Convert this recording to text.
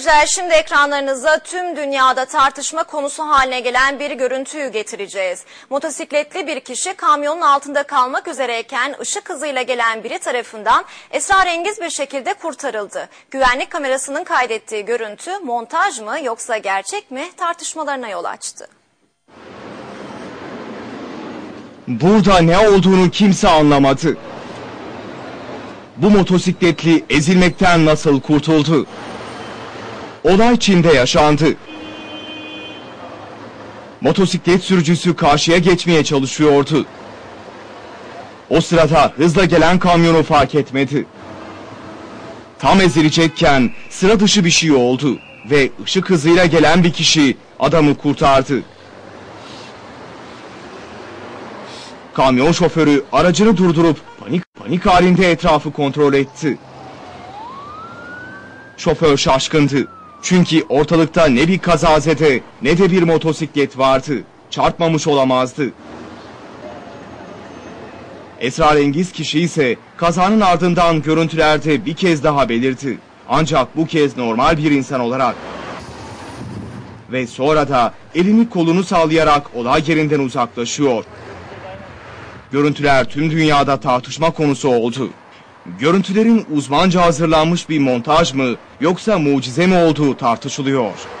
seyirciler şimdi ekranlarınıza tüm dünyada tartışma konusu haline gelen bir görüntüyü getireceğiz. Motosikletli bir kişi kamyonun altında kalmak üzereyken ışık hızıyla gelen biri tarafından esrarengiz bir şekilde kurtarıldı. Güvenlik kamerasının kaydettiği görüntü montaj mı yoksa gerçek mi tartışmalarına yol açtı. Burada ne olduğunu kimse anlamadı. Bu motosikletli ezilmekten nasıl kurtuldu? Olay Çin'de yaşandı. Motosiklet sürücüsü karşıya geçmeye çalışıyordu. O sırada hızla gelen kamyonu fark etmedi. Tam ezilecekken sıra dışı bir şey oldu ve ışık hızıyla gelen bir kişi adamı kurtardı. Kamyon şoförü aracını durdurup panik panik halinde etrafı kontrol etti. Şoför şaşkındı. Çünkü ortalıkta ne bir kazazede ne de bir motosiklet vardı. Çarpmamış olamazdı. Esrarengiz kişi ise kazanın ardından görüntülerde bir kez daha belirdi. Ancak bu kez normal bir insan olarak. Ve sonra da elini kolunu sallayarak olay yerinden uzaklaşıyor. Görüntüler tüm dünyada tartışma konusu oldu. Görüntülerin uzmanca hazırlanmış bir montaj mı yoksa mucize mi olduğu tartışılıyor.